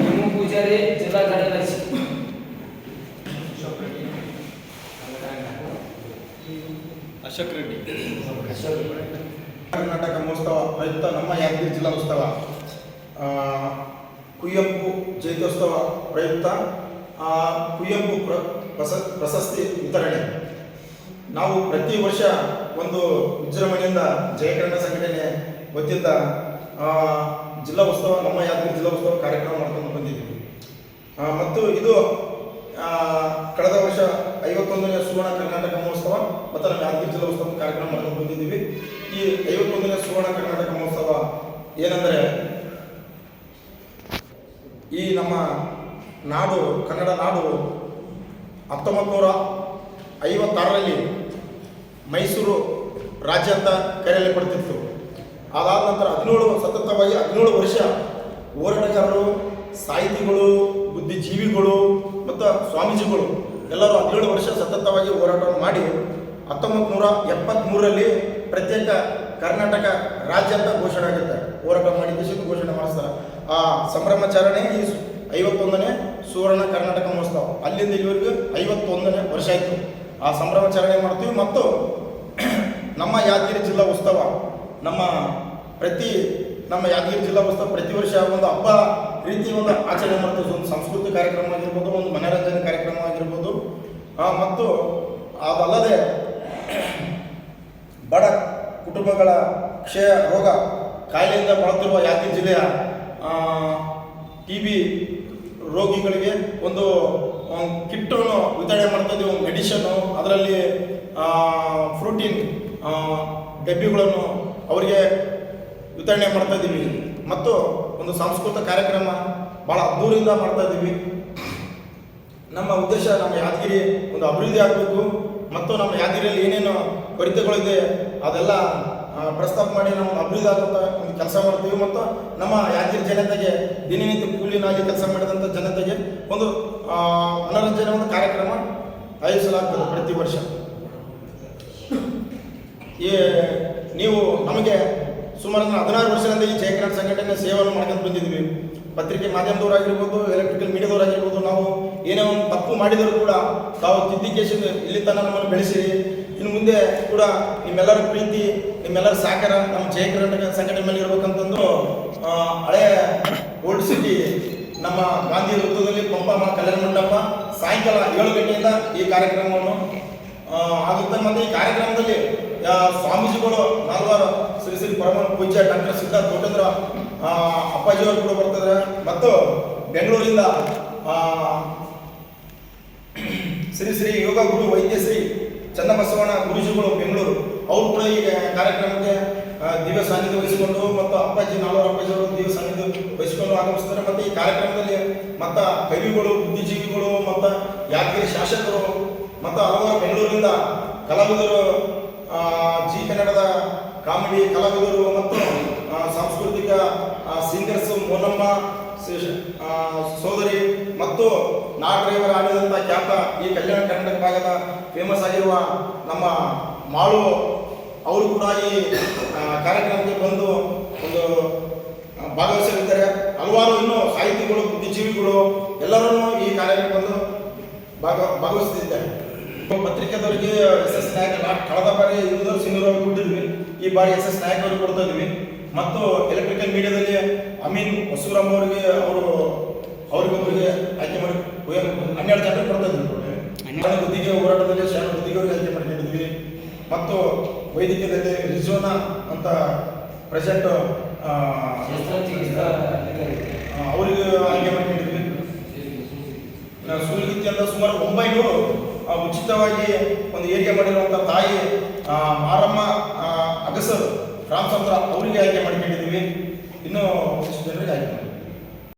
ಭೀಮು ಪೂಜಾರಿ ಜಿಲ್ಲಾ ಕಾರ್ಯದರ್ಶಿ ಅಶೋಕ್ ರೆಡ್ಡಿ. ಕರ್ನಾಟಕ ಮಹೋತ್ಸವ ಪ್ರಯುಕ್ತ ನಮ್ಮ ಯಾದಗಿರಿ ಜಿಲ್ಲಾ ಉತ್ಸವ. ಕುವೆಂಪು ಜಯಂತ್ಯೋತ್ಸವ ಪ್ರಯುಕ್ತ ಕುವೆಂಪು ಪ್ರಶಸ್ತಿ ವಿತರಣೆ. ನಾವು ಪ್ರತಿ ವರ್ಷ ಒಂದು ವಿಜೃಂಭಣೆಯಿಂದ ಜಯಕರಣ ಸಂಘಟನೆ ವತಿಯಿಂದ ಜಿಲ್ಲಾ ಉತ್ಸವ, ನಮ್ಮ ಯಾದಗಿರಿ ಜಿಲ್ಲಾ ಉತ್ಸವ ಕಾರ್ಯಕ್ರಮ ಮಾಡ್ಕೊಂಡು ಬಂದಿದ್ದೀವಿ. ಮತ್ತು ಇದು ಕಳೆದ ವರ್ಷ ಐವತ್ತೊಂದನೇ ಸುವರ್ಣ ಕರ್ನಾಟಕ ಮಹೋತ್ಸವ, ಮತ್ತು ನಮ್ಮ ಯಾದಗಿರಿ ಜಿಲ್ಲಾ ಉತ್ಸವ ಕಾರ್ಯಕ್ರಮ ಮಾಡ್ಕೊಂಡು ಬಂದಿದ್ದೀವಿ. ಈ ಐವತ್ತೊಂದನೇ ಸುವರ್ಣ ಕರ್ನಾಟಕ ಮಹೋತ್ಸವ ಏನಂದರೆ, ಈ ನಮ್ಮ ನಾಡು, ಕನ್ನಡ ನಾಡು ಹತ್ತೊಂಬತ್ತು ನೂರ ಐವತ್ತಾರರಲ್ಲಿ ಮೈಸೂರು ರಾಜ್ಯ ಅಂತ ಕರೆಯಲ್ಪಡ್ತಿತ್ತು ಅದಾದ ನಂತರ ಹದಿನೇಳು ಸತತವಾಗಿ ಹದಿನೇಳು ವರ್ಷ ಹೋರಾಟಗಾರರು, ಸಾಹಿತಿಗಳು, ಬುದ್ಧಿಜೀವಿಗಳು ಮತ್ತು ಸ್ವಾಮೀಜಿಗಳು ಎಲ್ಲರೂ ಹದಿನೇಳು ವರ್ಷ ಸತತವಾಗಿ ಹೋರಾಟವನ್ನು ಮಾಡಿ ಹತ್ತೊಂಬತ್ತು ನೂರ ಎಪ್ಪತ್ತ್ಮೂರರಲ್ಲಿ ಪ್ರತ್ಯೇಕ ಕರ್ನಾಟಕ ರಾಜ್ಯ ಅಂತ ಘೋಷಣೆ ಆಗುತ್ತೆ. ಹೋರಾಟ ಮಾಡಿ ದೇಶಕ್ಕೆ ಘೋಷಣೆ ಮಾಡಿಸ್ತಾರೆ. ಆ ಸಂಭ್ರಮಾಚರಣೆ ಈ ಐವತ್ತೊಂದನೇ ಸುವರ್ಣ ಕರ್ನಾಟಕ ಮಹೋತ್ಸವ. ಅಲ್ಲಿಂದ ಇಲ್ಲಿವರೆಗೂ ಐವತ್ತೊಂದನೇ ವರ್ಷ ಆಯಿತು. ಆ ಸಂಭ್ರಮಾಚರಣೆ ಮಾಡ್ತೀವಿ. ಮತ್ತು ನಮ್ಮ ಯಾದಗಿರಿ ಜಿಲ್ಲಾ ಉತ್ಸವ ನಮ್ಮ ಪ್ರತಿ, ನಮ್ಮ ಯಾದಗಿರಿ ಜಿಲ್ಲಾ ಉತ್ಸವ ಪ್ರತಿ ವರ್ಷ ಒಂದು ಹಬ್ಬ ರೀತಿ ಒಂದು ಆಚರಣೆ ಮಾಡ್ತೀವಿ. ಒಂದು ಸಂಸ್ಕೃತಿ ಕಾರ್ಯಕ್ರಮ ಆಗಿರ್ಬೋದು, ಒಂದು ಮನೋರಂಜನೆ ಕಾರ್ಯಕ್ರಮ ಆಗಿರ್ಬೋದು. ಮತ್ತು ಅದಲ್ಲದೆ ಬಡ ಕುಟುಂಬಗಳ ಕ್ಷಯ ರೋಗ ಕಾಯಿಲೆಯಿಂದ ಬಳಲುತ್ತಿರುವ ಯಾದಗಿರಿ ಜಿಲ್ಲೆಯ ಟಿ ಬಿ ರೋಗಿಗಳಿಗೆ ಒಂದು ಕಿಟ್ಟನ್ನು ವಿತರಣೆ ಮಾಡ್ತಾ ಇದ್ದೀವಿ, ಒಂದು ಮೆಡಿಷನ್ನು ಅದರಲ್ಲಿ ಫ್ರೂಟಿನ್ ಡಬ್ಬಿಗಳನ್ನು ಅವರಿಗೆ ವಿತರಣೆ ಮಾಡ್ತಾ ಇದ್ದೀವಿ. ಮತ್ತು ಒಂದು ಸಾಂಸ್ಕೃತಿಕ ಕಾರ್ಯಕ್ರಮ ಭಾಳ ಅದ್ದೂರಿಯಿಂದ ಮಾಡ್ತಾ ಇದ್ದೀವಿ. ನಮ್ಮ ಉದ್ದೇಶ ನಮ್ಮ ಯಾದಗಿರಿ ಒಂದು ಅಭಿವೃದ್ಧಿ ಆಗಬೇಕು. ಮತ್ತು ನಮ್ಮ ಯಾದಗಿರಿಯಲ್ಲಿ ಏನೇನು ಕೊರತೆಗಳಿದೆ ಅದೆಲ್ಲ ಪ್ರಸ್ತಾಪ ಮಾಡಿ ನಾವು ಅಭಿವೃದ್ಧಿ ಒಂದು ಕೆಲಸ ಮಾಡ್ತೀವಿ ಮತ್ತು ನಮ್ಮ ಯಾದಗಿರಿ ಜನತೆಗೆ ದಿನನಿತ್ಯ ಕೂಲಿನಾಗಿ ಕೆಲಸ ಮಾಡಿದಂಥ ಜನತೆಗೆ ಒಂದು ಮನೋರಂಜನೆ ಒಂದು ಕಾರ್ಯಕ್ರಮ ಆಯೋಜಿಸಲಾಗ್ತದೆ ಪ್ರತಿ ವರ್ಷ. ಈ, ನೀವು ನಮಗೆ ಸುಮಾರು ಹದಿನಾರು ವರ್ಷದಿಂದ ಈ ಜಯಕರಣ ಸಂಘಟನೆ ಸೇವೆಯನ್ನು ಮಾಡ್ಕೊಂಡು ಬಂದಿದ್ವಿ ಪತ್ರಿಕೆ ಮಾಧ್ಯಮದವರಾಗಿರ್ಬೋದು ಎಲೆಕ್ಟ್ರಿಕಲ್ ಮೀಡಿಯಾದವರಾಗಿರ್ಬೋದು ನಾವು ಏನೇ ಒಂದು ತಪ್ಪು ಮಾಡಿದರೂ ಕೂಡ ತಾವು ತಿದ್ದಿಕೇಶನ್ ಇಲ್ಲಿ ತನಕ ನಮ್ಮನ್ನು ಬೆಳೆಸಿರಿ. ಇನ್ನು ಮುಂದೆ ಕೂಡ ನಿಮ್ಮೆಲ್ಲರ ಪ್ರೀತಿ, ನಿಮ್ಮೆಲ್ಲರ ಸಹಕಾರ ನಮ್ಮ ಜಯ ಕರ್ನಾಟಕ ಸಂಘಟನೆ ಮೇಲೆ ಇರಬೇಕಂತಂದು ಹಳೆ ಓಲ್ಡ್ ಸಿಟಿ ನಮ್ಮ ಗಾಂಧಿ ವೃತ್ತದಲ್ಲಿ ಪಂಪಮ್ಮ ಕಲ್ಯಾಣ ಮಂಟಪ ಸಾಯಂಕಾಲ ಏಳು ಗಂಟೆಯಿಂದ ಈ ಕಾರ್ಯಕ್ರಮವನ್ನು ಆಗುತ್ತೆ. ಮತ್ತು ಈ ಕಾರ್ಯಕ್ರಮದಲ್ಲಿ ಸ್ವಾಮೀಜಿಗಳು ನಾಲ್ವರು ಶ್ರೀ ಶ್ರೀ ಪರಮ ಪೂಜ್ಯ ಡಾಕ್ಟರ್ ಸಿದ್ಧಾರ್ಥ ಅಪ್ಪಾಜಿ ಅಪ್ಪಾಜಿಯವರು ಕೂಡ ಬರ್ತಿದ್ದಾರೆ ಮತ್ತು ಬೆಂಗಳೂರಿಂದ ಶ್ರೀ ಶ್ರೀ ಯೋಗ ಗುರು ವೈದ್ಯಶ್ರೀ ಚನ್ನಬಸವಣ್ಣ ಗುರುಜಿಗಳು ಬೆಂಗಳೂರು. ಅವರು ಕೂಡ ಈ ಕಾರ್ಯಕ್ರಮಕ್ಕೆ ದಿವ್ಯ ಸಾನ್ನಿಧ್ಯ ವಹಿಸಿಕೊಂಡು ಮತ್ತು ಅಪ್ಪಾಜಿ, ನಾಲ್ವರು ಅಪ್ಪಾಜಿ ಅವರು ದಿವ್ಯ ಸಾನ್ನಿಧ್ಯ ವಹಿಸಿಕೊಂಡು ಆಗಮಿಸ್ತಾರೆ. ಮತ್ತು ಈ ಕಾರ್ಯಕ್ರಮದಲ್ಲಿ ಮತ್ತು ಕವಿಗಳು, ಬುದ್ಧಿಜೀವಿಗಳು ಮತ್ತು ಯಾದಗಿರಿ ಶಾಸಕರು ಮತ್ತು ಹಲವಾರು ಬೆಂಗಳೂರಿಂದ ಕಲಾವಿದರು ಜಿ ಕನ್ನಡದ ಕಾಮಿಡಿ ಕಲಾವಿದರು ಮತ್ತು ಸಾಂಸ್ಕೃತಿಕ ಸಿಂಗರ್ಸ್ ಮೋನಮ್ಮ ಸೋದರಿ ಮತ್ತು ನಾಗರೇವರ ಆಡಿದಂಥ ಖ್ಯಾತ ಈ ಕಲ್ಯಾಣ ಕರ್ನಾಟಕ ಭಾಗದ ಫೇಮಸ್ ಆಗಿರುವ ನಮ್ಮ ಮಾಳು ಅವರು ಕೂಡ ಈ ಕಾರ್ಯಕ್ರಮಕ್ಕೆ ಬಂದು ಒಂದು ಭಾಗವಹಿಸಲಿದ್ದಾರೆ. ಹಲವಾರು ಇನ್ನೂ ಸಾಹಿತಿಗಳು ಬುದ್ಧಿಜೀವಿಗಳು ಎಲ್ಲರೂ ಈ ಕಾರ್ಯಕ್ರಮಕ್ಕೆ ಬಂದು ಭಾಗ ಭಾಗವಹಿಸುತ್ತಿದ್ದಾರೆ ಪತ್ರಿಕೆದವರಿಗೆ ಎಸ್ ಎಸ್ ನಾಯಕ ನಾ ಕಳೆದ ಬಾರಿ ಇನ್ನೂರು ಸಿನ್ನೂರು ಕೊಟ್ಟಿದ್ವಿ. ಈ ಬಾರಿ ಎಸ್ ಎಸ್ ನಾಯಕ್ ಅವ್ರಿಗೆ ಕೊಡ್ತಾ ಇದ್ವಿ. ಮತ್ತು ಎಲೆಕ್ಟ್ರಿಕಲ್ ಮೀಡಿಯಾದಲ್ಲಿ ಅಮೀನ್ ಹೊಸೂರಮ್ಮ ಅವರಿಗೆ ಅವರು ಅವ್ರಿಗೊಬ್ಬರಿಗೆ ಆಯ್ಕೆ ಮಾಡಿ ಹನ್ನೆರಡು ಜನ ಕೊಡ್ತಾ ಇದ್ವಿ ಬುದ್ಧಿಗೆ ಹೋರಾಟದಲ್ಲಿ ಶಾಣ ಬುದ್ಧಿಗೆ ಅವರಿಗೆ ಆಯ್ಕೆ ಮಾಡಿಕೊಂಡಿದ್ವಿ. ಮತ್ತು ವೈದ್ಯಕೀಯದಲ್ಲಿ ರಿಜೋನಾ ಅಂತ ಪ್ರೆಸೆಂಟ್ ಅವರಿಗೆ ಆಯ್ಕೆ ಮಾಡಿ ನಾವು ಸುಳ್ಗಿತ್ತಿ ಅಂತ ಸುಮಾರು ಒಂಬೈನೂರು ಉಚಿತವಾಗಿ ಒಂದು ಏರಿಕೆ ಮಾಡಿರುವಂಥ ತಾಯಿ ಮಾರಮ್ಮ ಅಗಸರ್ ರಾಮಚಂದ್ರ ಅವರಿಗೆ ಆಯ್ಕೆ ಮಾಡಿಕೊಂಡಿದ್ದೀವಿ ಇನ್ನೂ ಜನರಿಗೆ ಆಯ್ಕೆ ಮಾಡಿ